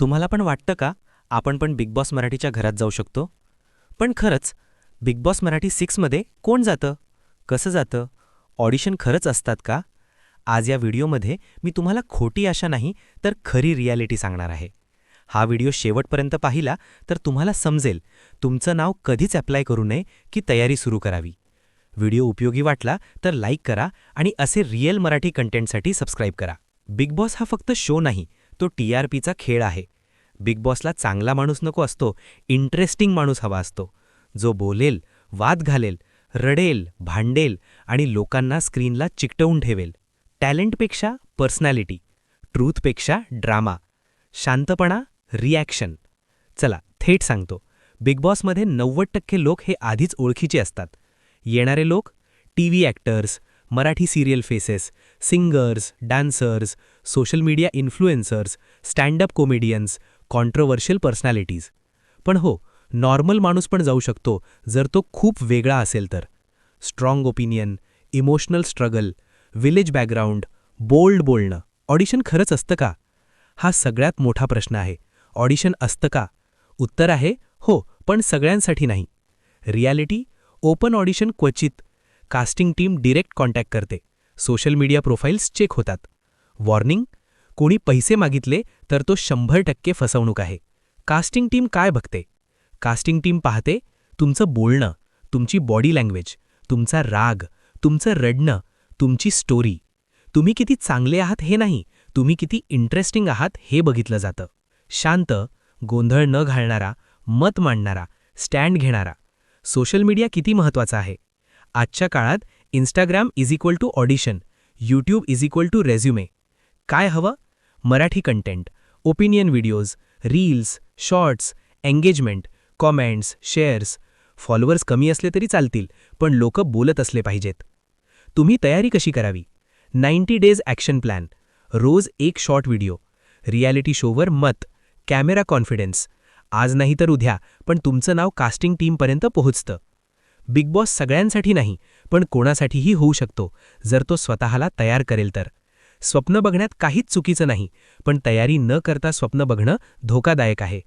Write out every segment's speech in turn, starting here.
तुम्हाला पण वाटतं का आपण पण बिग बॉस मराठीच्या घरात जाऊ शकतो? पण खरंच बिग बॉस मराठी सिक्समध्ये कोण जातं? कसं जातं? ऑडिशन खरंच असतात का? आज या व्हिडिओमध्ये मी तुम्हाला खोटी आशा नाही तर खरी रियालिटी सांगणार आहे. हा व्हिडिओ शेवटपर्यंत पाहिला तर तुम्हाला समजेल तुमचं नाव कधीच अप्लाय करू नये की तयारी सुरू करावी. व्हिडिओ उपयोगी वाटला तर लाईक करा आणि असे रिअल मराठी कंटेंटसाठी सबस्क्राईब करा. बिग बॉस हा फक्त शो नाही तो टी आर पीचा खेळ आहे. बिग बॉसला चांगला माणूस नको असतो इंटरेस्टिंग माणूस हवा असतो. जो बोलेल वाद घालेल रडेल भांडेल आणि लोकांना स्क्रीनला चिकटवून ठेवेल. टॅलेंटपेक्षा पर्सनॅलिटी ट्रूथपेक्षा ड्रामा शांतपणा रिॲक्शन. चला थेट सांगतो. बिग बॉसमध्ये नव्वद टक्के लोक हे आधीच ओळखीचे असतात. येणारे लोक T V actors Marathi serial faces singers dancers social media influencers standup comedians controversial personalities पण हो नॉर्मल माणूस पण जाऊ शकतो जर तो खूप वेगळा असेल तर. Strong opinion emotional struggle village background bold बोलणं ऑडिशन खरंच असतं का? हा सगळ्यात मोठा प्रश्न आहे. ऑडिशन असतं का? उत्तर आहे हो पण सगळ्यांसाठी नाही. रियालिटी ओपन ऑडिशन क्वचित कास्टिंग टीम डिरेक्ट कॉन्टॅक्ट करते. सोशल मीडिया प्रोफाईल्स चेक होतात. वॉर्निंग कोणी पैसे मागितले तर तो शंभर टक्के फसवणूक आहे. कास्टिंग टीम काय बघते? कास्टिंग टीम पाहते तुमचं बोलणं तुमची बॉडी लँग्वेज तुमचा राग तुमचं रडणं तुमची स्टोरी. तुम्ही किती चांगले आहात हे नाही तुम्ही किती इंटरेस्टिंग आहात हे बघितलं जातं. शांत गोंधळ न घालणारा मत मांडणारा स्टँड घेणारा. सोशल मीडिया किती महत्त्वाचा आहे? आजच्या काळात Instagram is equal to audition YouTube is equal to resume काय हवं? Marathi content opinion videos reels shorts engagement comments shares followers कमी असले तरी चालतील पण लोक बोलत असले पाहिजेत. तुम्ही तयारी कशी करावी? नाईन्टी डेज ॲक्शन प्लॅन रोज एक शॉर्ट व्हिडिओ रियालिटी शोवर मत कॅमेरा कॉन्फिडन्स आज नाही तर उद्या पण तुमचं नाव कास्टिंग टीमपर्यंत पोहोचतं. बिग बॉस सगळ्यांसाठी नाही पण कोणासाठीही होऊ शकतो जर तो स्वतःला तयार करेल तर. स्वप्न बघण्यात काहीच चुकीचं नाही पण तयारी न करता स्वप्न बघणं धोकादायक आहे.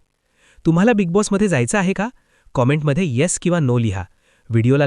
तुम्हाला बिग बॉसमध्ये जायचं आहे का? कॉमेंटमध्ये येस किंवा नो लिहा. व्हिडिओला